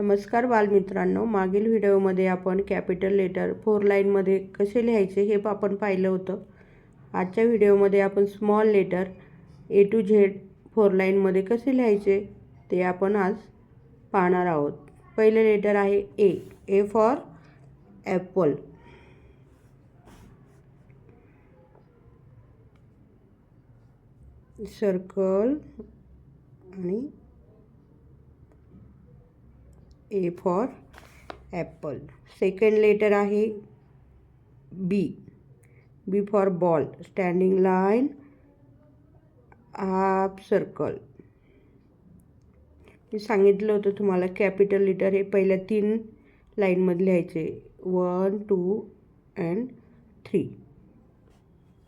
नमस्कार बालमित्रांनो मागील व्हिडिओमध्ये आपण कॅपिटल लेटर फोर लाईनमध्ये कसे लिहायचे हे आपण पाहिलं होतं आजच्या व्हिडिओमध्ये आपण small letter A to Z four लाईनमध्ये कसे लिहायचे ते आपण आज पाहणार आहोत पहिले लेटर आहे A A for apple circle आणि A for apple second letter आहे B B for ball standing line half circle मी सांगितलं होतं तुम्हाला कॅपिटल लेटर हे पहिल्या तीन लाईनमध्ये लिहायचे वन टू अँड थ्री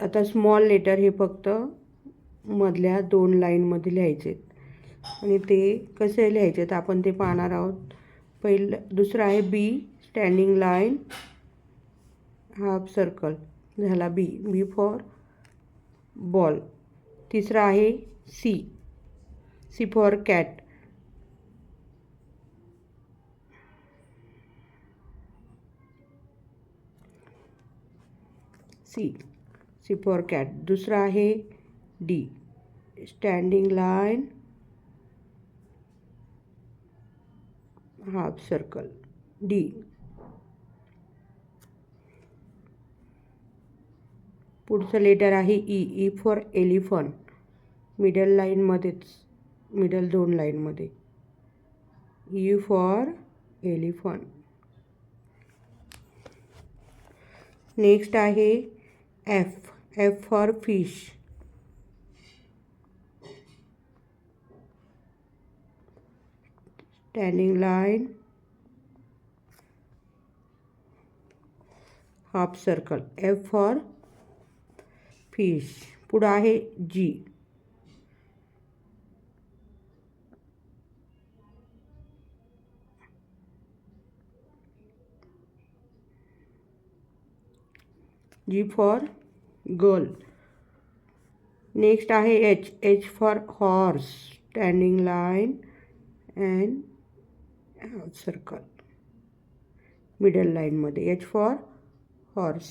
आता स्मॉल लेटर हे फक्त मधल्या दोन लाईनमध्ये लिहायचे आणि ते कसे लिहायचे तर आपण ते पाहणार आहोत पहिलं दुसरा है B standing line half circle झाला बी बी फॉर बॉल तीसरा है C C for cat C C for cat दूसरा है D standing line half circle D पुढचं लेटर आहे E E for elephant middle लाईनमध्येच middle दोन लाईनमध्ये ई फॉर एलिफंट नेक्स्ट आहे F F for fish standing line half circle F for fish पुढं आहे G G for girl next आहे H H for horse standing line and circle middle line मधे H for horse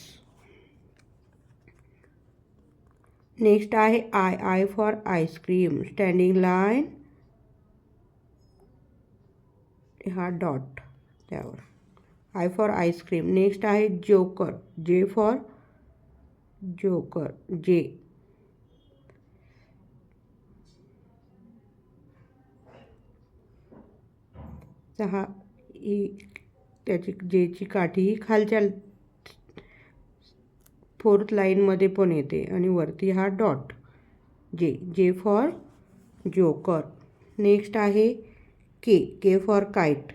next है I I for ice cream standing line हा dot I I for ice cream next है joker J for joker J चहा ही त्याची जेची काठी ही खालच्या fourth लाईनमध्ये पण येते आणि वरती हा dot J J for joker next आहे K K for kite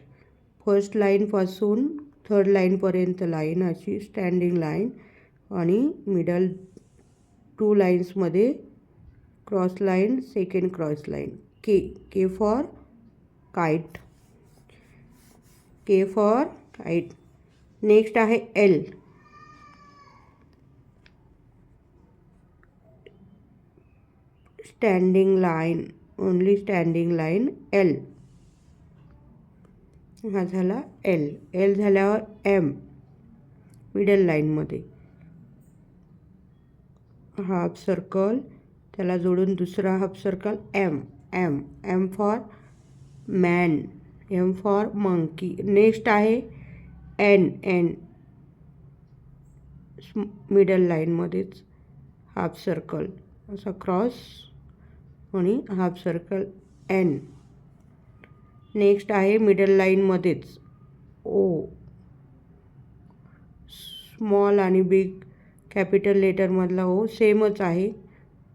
first लाईनपासून third लाईनपर्यंत लाईन अशी स्टँडिंग लाईन आणि middle two लाईन्समध्ये cross line second cross line K K for kite K for kite next है L standing line only standing line L हाला L L झाल्यावर M middle मधे half circle त्याला जोडून दूसरा half circle M M M for man M for monkey next आहे N N middle लाईनमध्येच half circle असा क्रॉस आणि हाफ सर्कल एन नेक्स्ट आहे मिडल लाईनमध्येच ओ स्मॉल आणि बिग कॅपिटल लेटरमधला ओ सेमच आहे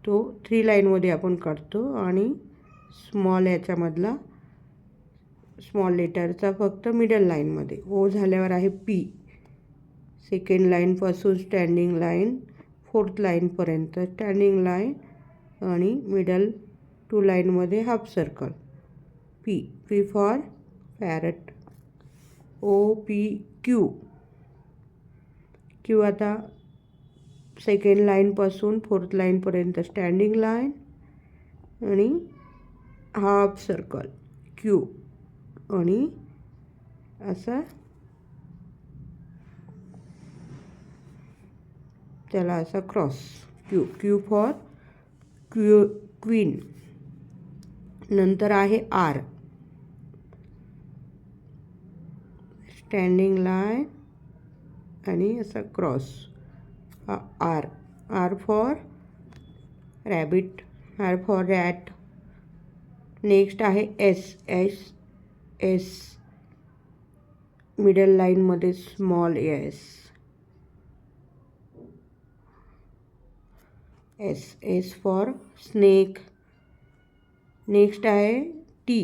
तो थ्री लाईनमध्ये आपण काढतो आणि स्मॉल याच्यामधला स्मॉल लेटरचा फक्त मिडल लाईनमध्ये ओ झाल्यावर आहे पी सेकंड लाईनपासून स्टँडिंग लाईन फोर्थ लाईनपर्यंत स्टँडिंग लाईन आणि मिडल टू लाईनमध्ये half circle P P for parrot O P Q Q आता सेकंड लाईनपासून फोर्थ लाईनपर्यंत स्टँडिंग लाईन आणि हाफ सर्कल क्यू अळी असा चला असा cross Q Q for Q queen नंतर आहे आर स्टँडिंग लाय आणि असा cross R R for rabbit R for rat next आहे S S S middle line Madhya small S S S for snake next है T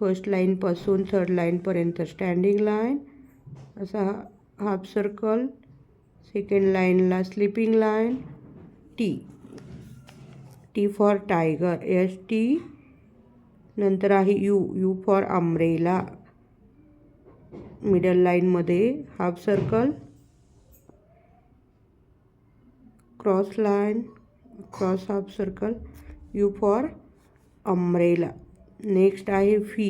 first पास third लाईनपर्यंत standing line असा half circle second लाइनला sleeping line T T for tiger S T नंतर आहे U U for umbrella middle लाईनमध्ये half circle cross line cross half circle U for umbrella next आहे फी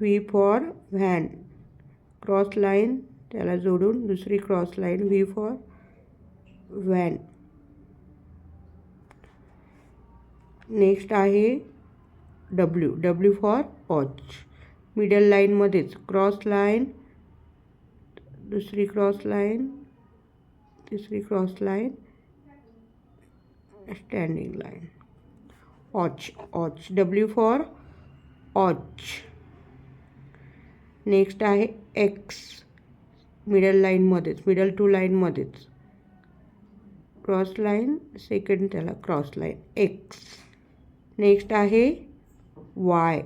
V for van cross line त्याला जोडून दुसरी cross line V for van next आहे W W for watch middle लाईनमध्येच cross line दुसरी cross line तिसरी cross line standing line watch watch W for watch next आहे X middle लाईनमध्येच middle two लाईनमध्येच cross line second त्याला cross line X next आहे Y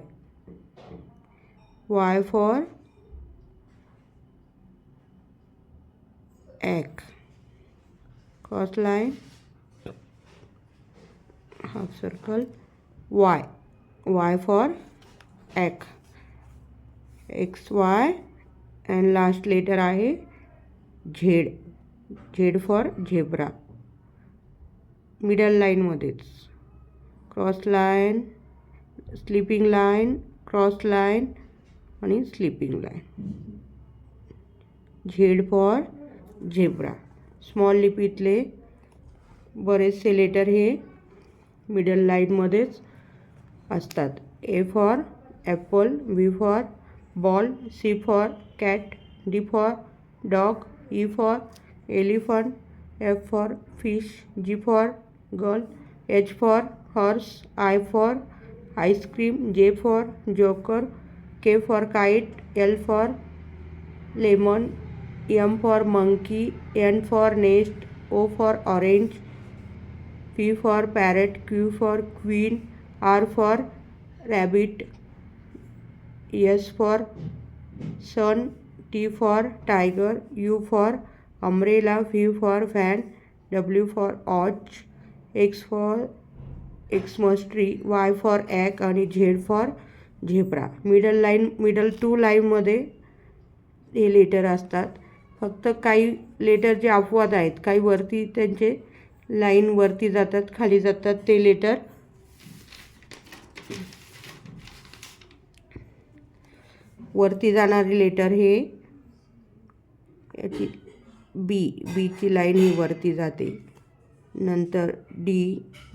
Y for yak cross line half circle Y Y for yak X Y and last letter आहे Z Z for zebra middle line लाईनमध्येच cross line sleeping line cross line आणि sleeping line Z for zebra small लिपीतले बरेचसे letter हे middle लाईनमध्येच आता A for apple B for ball C for cat D for dog E for elephant F for fish G for girl H for horse, I for ice cream, J for joker, K for kite, L for lemon, M for monkey, N for nest, O for orange, P for parrot, Q for queen, R for rabbit, S for sun, T for tiger, U for umbrella, V for fan, W for watch, X for Xmas Y for yak आणि Z for zebra middle line middle two लाईनमध्ये हे letter असतात फक्त काही लेटरचे अपवाद आहेत काही वरती त्यांचे लाईन वरती जातात खाली जातात ते लेटर वरती जाणारे लेटर हे याची बी बीची लाईन ही वरती जाते नंतर डी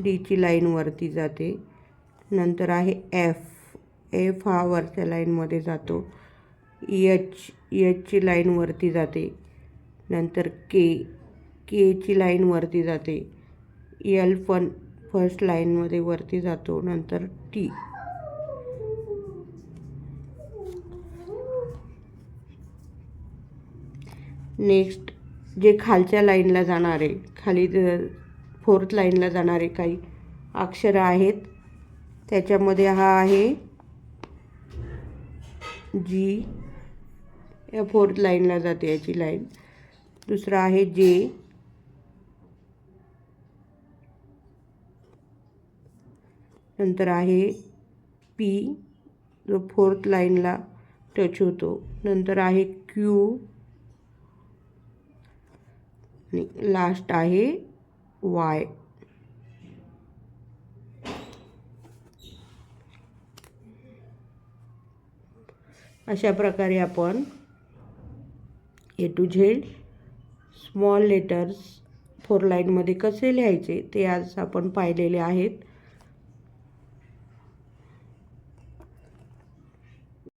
डीची लाईन वरती जाते नंतर आहे एफ एफ हा वरच्या लाईनमध्ये जातो एच एचची लाईन वरती जाते नंतर के केची लाईन वरती जाते एल पण फर्स्ट लाईनमध्ये वरती जातो नंतर टी नेक्स्ट जे खालच्या लाईनला जाणार आहे खाली फोर्थ लाईनला जाणारे काही अक्षरं आहेत त्याच्यामध्ये हा आहे जी या फोर्थ लाईनला जाते याची लाईन दुसरा आहे जे नंतर आहे पी जो फोर्थ लाईनला टच होतो नंतर आहे क्यू आणि लास्ट आहे वाय अशा प्रकारे आपण A to Z small letters four लाईनमध्ये कसे लिहायचे ते आज आपण पाहिलेले आहेत